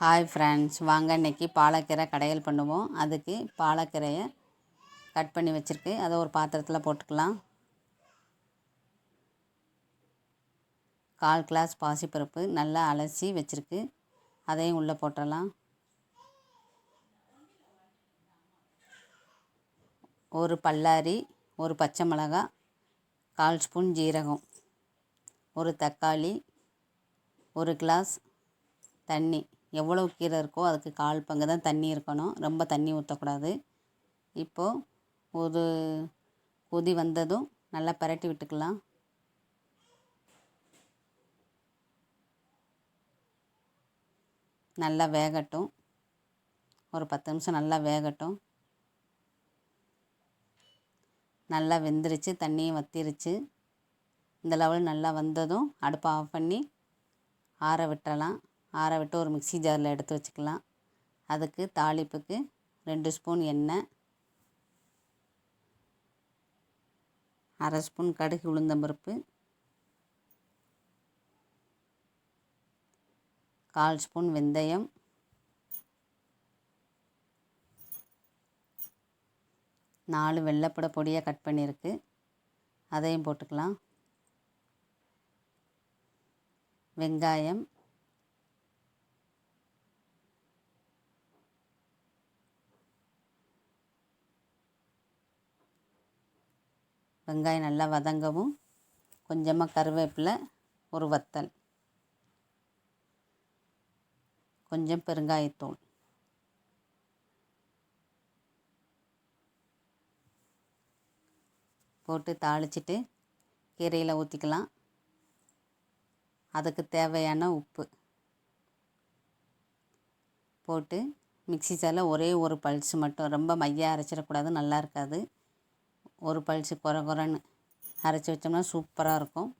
Hi friends வாங்க இன்றைக்கி பாலக்கீரை கடையல் பண்ணுவோம். அதுக்கு பாலக்கீரையை கட் பண்ணி வச்சுருக்கு. அதை ஒரு பாத்திரத்தில் போட்டுக்கலாம். கால் கிளாஸ் பாசிப்பருப்பு நல்லா அலசி வச்சுருக்கு. அதையும் உள்ளே போட்டுடலாம் ஒரு பல்லாரி ஒரு பச்சை மிளகா கால் ஸ்பூன் ஜீரகம் ஒரு தக்காளி ஒரு கிளாஸ் தண்ணி. எவ்வளோ கீரை இருக்கோ அதுக்கு கால் பங்கு தான் தண்ணி இருக்கணும். ரொம்ப தண்ணி ஊற்றக்கூடாது இப்போது ஒரு கொதி வந்ததும் நல்லா பரட்டி விட்டுக்கலாம். நல்லா வேகட்டும். ஒரு பத்து நிமிஷம் நல்லா வேகட்டும். நல்லா வெந்துருச்சு தண்ணியும் வத்திருச்சு. இந்த லெவல் நல்லா வந்ததும் அடுப்பை ஆஃப் பண்ணி ஆற விட்டுறலாம். ஆற விட்டு ஒரு மிக்சி ஜாரில் எடுத்து வச்சுக்கலாம். அதுக்கு தாளிப்புக்கு ரெண்டு ஸ்பூன் எண்ணெய் அரை ஸ்பூன் கடுகு உளுந்தம்பருப்பு கால் ஸ்பூன் வெந்தயம் நாலு வெள்ளைப்பட பொடியாக கட் பண்ணியிருக்கு. அதையும் போட்டுக்கலாம். வெங்காயம் வெங்காயம் நல்லா வதங்கவும் கொஞ்சமாக கருவேப்பிலை ஒரு வத்தல். கொஞ்சம் பெருங்காயத்தூள். போட்டு தாளிச்சிட்டு கீரையில் ஊற்றிக்கலாம் அதுக்கு தேவையான உப்பு. போட்டு மிக்சி ஜாரில் ஒரே ஒரு பல்ஸ் மட்டும் ரொம்ப மையாக அரைச்சிடக்கூடாது நல்லா இருக்காது. ஒரு பல்ஸு கொர கொரன்னு அரைச்சி வச்சோம்னா சூப்பராக இருக்கும்.